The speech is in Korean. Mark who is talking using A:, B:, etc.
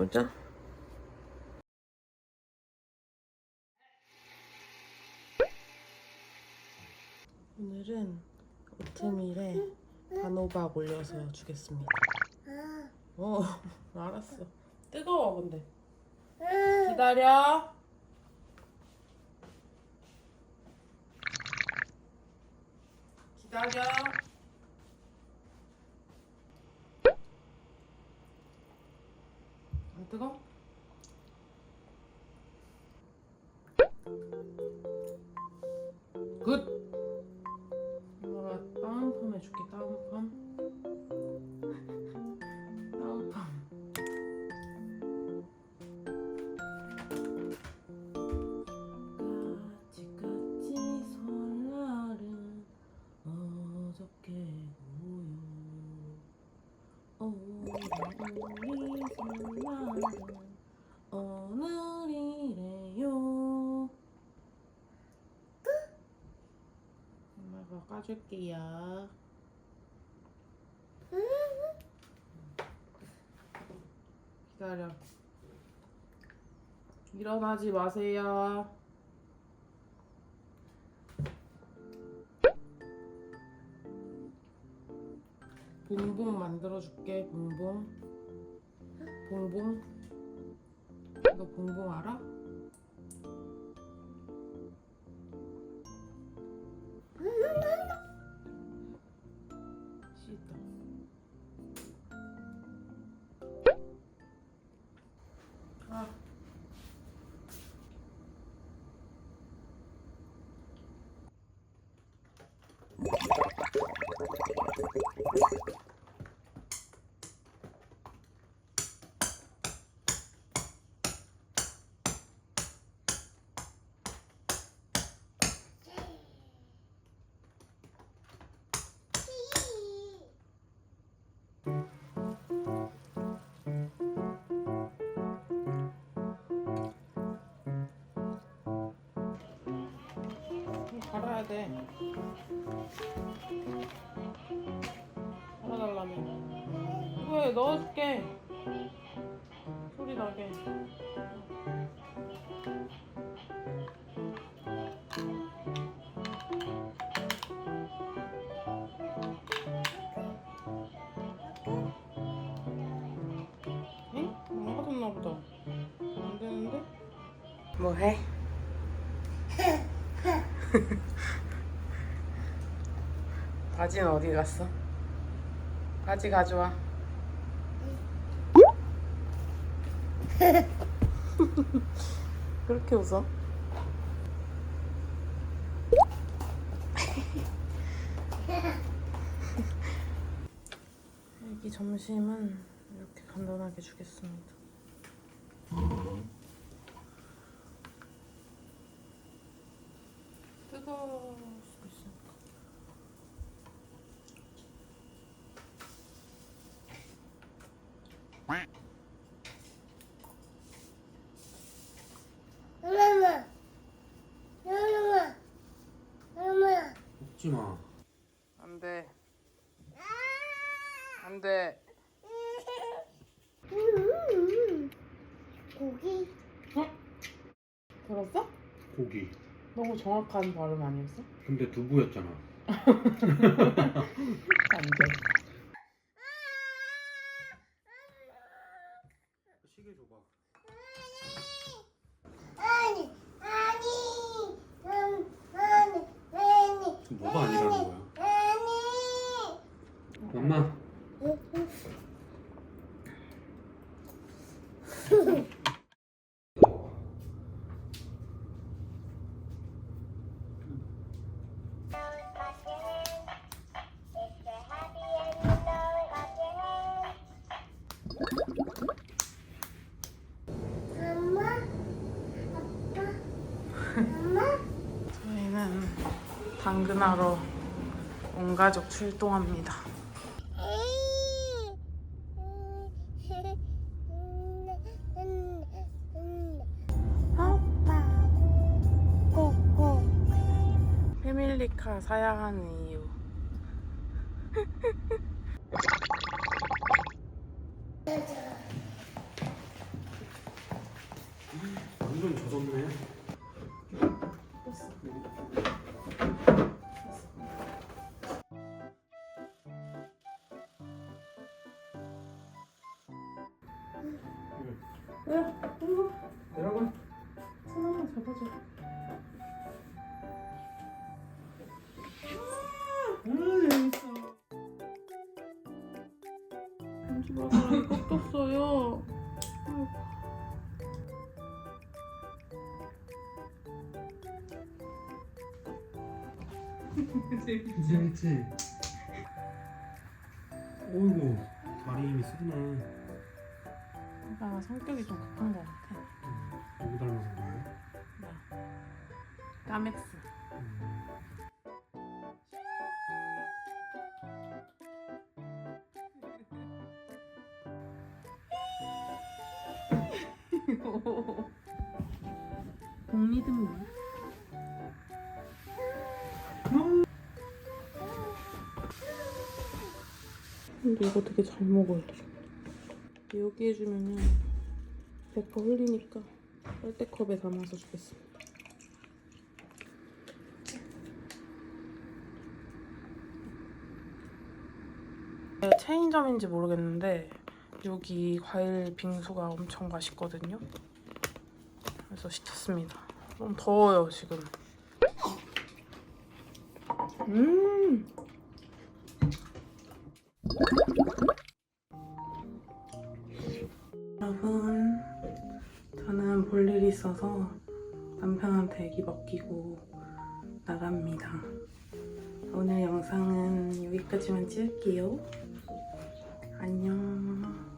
A: 보자. 오늘은 오트밀에 단호박 올려서 주겠습니다. 어, 알았어. 뜨거워 근데. 기다려. 기다려. 뜨거? 오늘이래요 엄마가 까줄게요. 기다려. 일어나지 마세요. 봉봉 만들어줄게 봉봉 봉봉 너 봉봉 알아? 씻어 아. 갈아야 돼. 갈아달라며. 왜 넣어줄게. 소리 나게. 응? 안 가졌나 보다. 안 되는데? 뭐 해? 바지는 어디 갔어? 바지 가져와. 그렇게 웃어? 여기 점심은 이렇게 간단하게 주겠습니다. 뜨거울 수도 있으니까.
B: 엄마, 엄마, 엄마.
C: 먹지 마.
A: 안 돼. 안 돼.
B: 고기.
A: 들었어?
C: 고기.
A: 너무 정확한 발음 아니었어?
C: 근데 두부였잖아.
A: 안 돼.
C: 시계 줘봐.
B: 아니, 아니, 음, 아니, 아니,
C: 뭐가 아니라는 거야? 엄마,
A: 당근하러 온 가족 출동합니다. 패밀리카 사야 하는 이유.
C: 완전 젖었네. 내려가.
A: 손 한번 잡아줘. 음, 재밌어. 꺾였어요. 아이고. 재밌지?
C: 재밌지? 어이구 다리 힘이 세네.
A: 오빠가 성격이 좀 급한 것 같아.
C: 누구 닮아서 그래?
A: 나. 까맥스.
C: 음.
A: 공리듬 근데 이거 되게 잘 먹어요. 여기 해주면은 100% 흘리니까 빨대컵에 담아서 주겠습니다. 체인점인지 모르겠는데 여기 과일 빙수가 엄청 맛있거든요. 그래서 시켰습니다. 너무 더워요 지금. 음. 일이 있어서 남편한테 애기 맡기고 나갑니다. 오늘 영상은 여기까지만 찍을게요. 안녕.